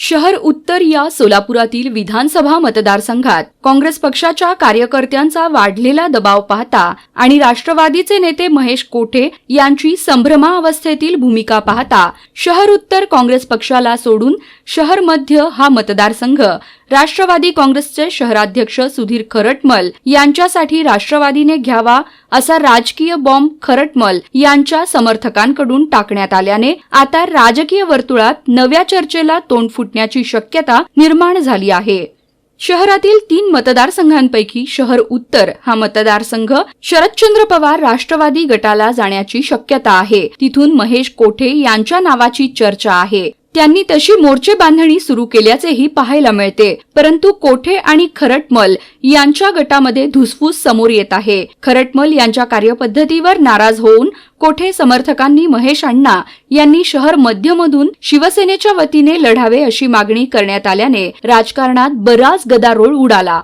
शहर उत्तर या सोलापुरातील विधानसभा मतदारसंघात काँग्रेस पक्षाच्या कार्यकर्त्यांचा वाढलेला दबाव पाहता आणि राष्ट्रवादीचे नेते महेश कोठे यांची संभ्रमावस्थेतील भूमिका पाहता शहर उत्तर काँग्रेस पक्षाला सोडून शहर मध्य हा मतदारसंघ राष्ट्रवादी काँग्रेसचे शहराध्यक्ष सुधीर खरटमल यांच्यासाठी राष्ट्रवादीने घ्यावा असा राजकीय बॉम्ब खरटमल यांच्या समर्थकांकडून टाकण्यात आल्याने आता राजकीय वर्तुळात नव्या चर्चेला तोंड फुटण्याची शक्यता निर्माण झाली आहे. शहरातील तीन मतदारसंघांपैकी शहर उत्तर हा मतदारसंघ शरदचंद्र पवार राष्ट्रवादी गटाला जाण्याची शक्यता आहे. तिथून महेश कोठे यांच्या नावाची चर्चा आहे. त्यांनी तशी मोर्चे बांधणी सुरू केल्याचेही पाहायला मिळते. परंतु कोठे आणि खरटमल यांच्या गटामध्ये धुसफूस समोर येत आहे. खरटमल यांच्या कार्यपद्धतीवर नाराज होऊन कोठे समर्थकांनी महेश अण्णा यांनी शहर मध्यमधून शिवसेनेच्या वतीने लढावे अशी मागणी करण्यात आल्याने राजकारणात बराच गदारोळ उडाला.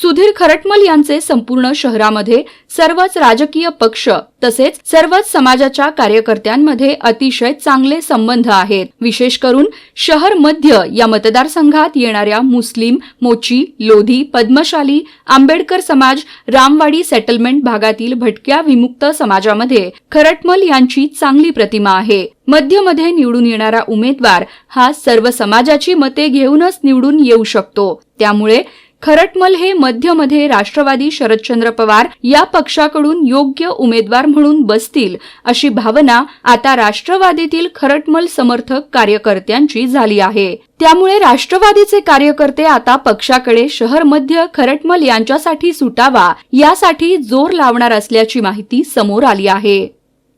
सुधीर खरटमल यांचे संपूर्ण शहरामध्ये सर्वच राजकीय पक्ष तसेच सर्वच समाजाच्या कार्यकर्त्यांमध्ये अतिशय चांगले संबंध आहेत. विशेष करून शहर मध्य या मतदारसंघात येणाऱ्या मुस्लिम मोची लोधी पद्मशाली आंबेडकर समाज रामवाडी सेटलमेंट भागातील भटक्या विमुक्त समाजामध्ये खरटमल यांची चांगली प्रतिमा आहे. मध्यमध्ये निवडून येणारा उमेदवार हा सर्व समाजाची मते घेऊनच निवडून येऊ शकतो. त्यामुळे खरटमल हे मध्यमध्ये राष्ट्रवादी शरदचंद्र पवार या पक्षाकडून योग्य उमेदवार म्हणून बसतील अशी भावना आता राष्ट्रवादीतील खरटमल समर्थक कार्यकर्त्यांची झाली आहे. त्यामुळे राष्ट्रवादीचे कार्यकर्ते आता पक्षाकडे शहर मध्य खरटमल यांच्यासाठी सुटावा यासाठी जोर लावणार असल्याची माहिती समोर आली आहे.